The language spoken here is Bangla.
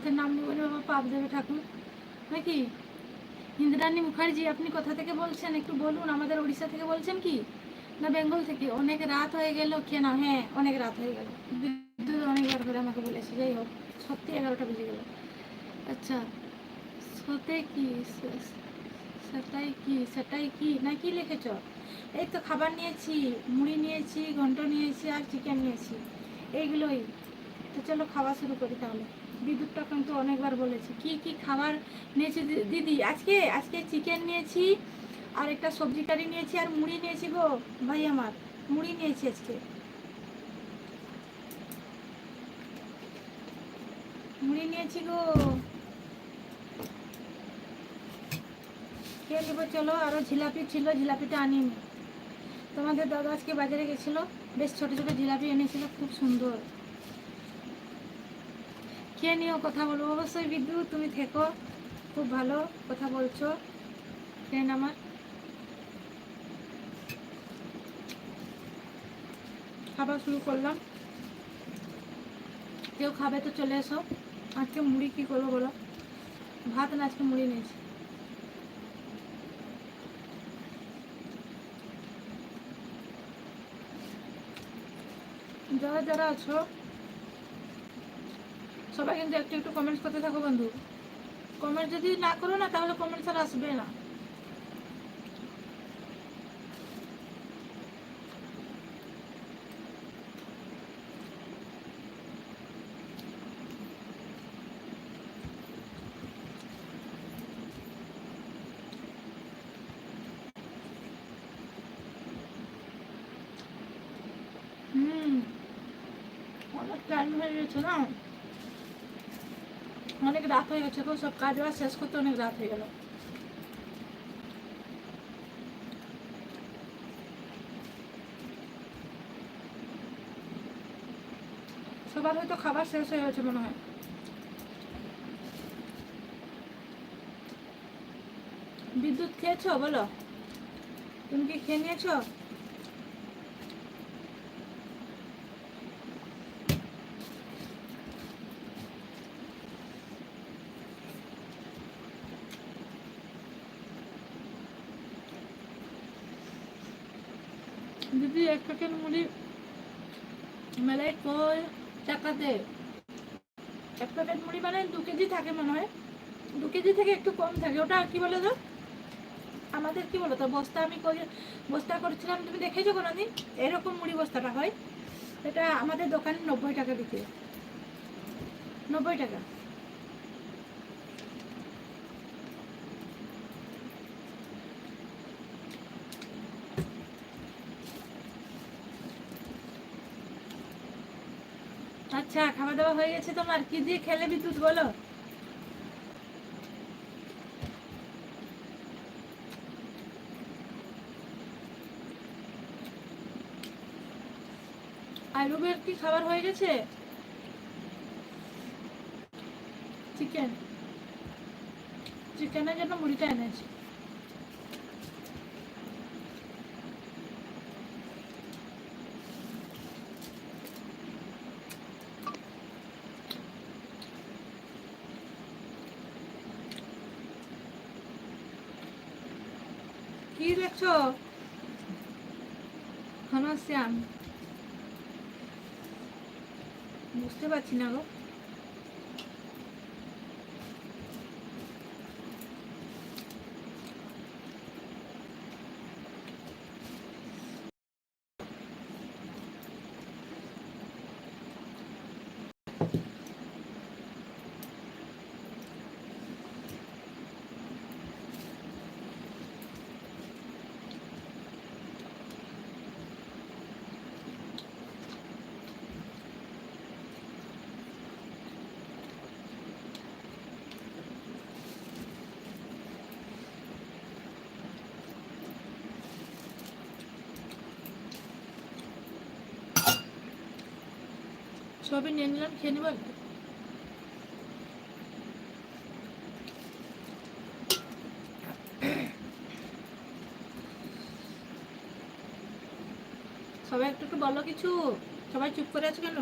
আমাদের নাম নিয়ে বলে বাবা পাপ দেবে ঠাকুর। নাকি? ইন্দ্রাণী মুখার্জি, আপনি কোথা থেকে বলছেন? একটু বলুন, আমাদের উড়িষ্যা থেকে বলছেন কি? না বেঙ্গল থেকে? অনেক রাত হয়ে গেল খেয়ে না? হ্যাঁ অনেক রাত হয়ে গেল। বিদ্যুৎ অনেকবার করে আমাকে বলেছে, যাই হোক, সত্যি এগারোটা বেজে গেল। আচ্ছা সতে কি সেটাই কি সেটাই কি, না কি লিখেছ? এই তো খাবার নিয়েছি, মুড়ি নিয়েছি, ঘন্ট নিয়েছি, আর চিকেন নিয়েছি। এইগুলোই। তো চলো খাওয়া শুরু করি তাহলে। বিদ্যুৎটা কিন্তু অনেকবার বলেছি। কি কি খাবার নিয়েছি দিদি? আজকে আজকে চিকেন নিয়েছি, আর একটা সবজি কারি নিয়েছি, আর মুড়ি নিয়েছি গো, ভাই আমার। মুড়ি নিয়েছি আজকে। মুড়ি নিয়েছি গো। খেয়ে নেব, চলো আরও জিলাপি ছিল, জিলাপিটা আনিনি। তোমাদের দাদা আজকে বাজারে গেছিল, বেশ ছোট ছোট জিলাপি এনেছিল, খুব সুন্দর। খেয়ে নিও কথা বলব? অবশ্যই বিদ্যুৎ তুমি থেকো। খুব ভালো কথা বলছো। ট্রেন আমার। খাবার শুরু করলাম। কেউ খাবে তো চলে এসো। আজকে মুড়ি কি করব বলো? ভাত না আজকে মুড়ি নিয়েছি। যারা যারা আছো সবাই কিন্তু একটু একটু কমেন্টস করতে থাকো বন্ধু। কমেন্ট যদি না করো না, তাহলে কমেন্টস আর আসবে না। হুম, অনেক টাইম হয়ে গেছে না? অনেক রাত হয়ে গেছে তো সব কাজ বাজ শেষ করতে অনেক রাত হয়ে গেল। সবার হয়তো খাবার শেষ হয়ে গেছে মনে হয়। বিদ্যুৎ খেয়েছো বলো? তুমি কি খেয়ে নিয়েছো? দিদি এক প্যাকেট মুড়ি মেলায় কয় টাকাতে? এক প্যাকেট মুড়ি মানে দু কেজি থাকে মনে হয়। দু কেজি থেকে একটু কম থাকে। ওটা কি বলে তো? আমাদের কি বলো তো? বস্তা আমি বস্তা করেছিলাম, তুমি দেখেছ কোনোদিন? এরকম মুড়ি বস্তাটা হয়। এটা আমাদের দোকানে নব্বই টাকা বিক্রি নব্বই টাকা। আচ্ছা খাওয়া দাওয়া হয়ে গেছে তোমার। কি দিয়ে খেলে বিদ্যুৎ, বলো? আর কি খাবার হয়ে গেছে? চিকেন। চিকেনের জন্য মুড়িটা এনেছি। কি দেখছ? ঘনশ্যাম বুঝতে পারছি না গো। সবই নিয়ে নিলাম, খেয়ে নেব? সবাই একটু একটু বলো কিছু। সবাই চুপ করে আছে কেন?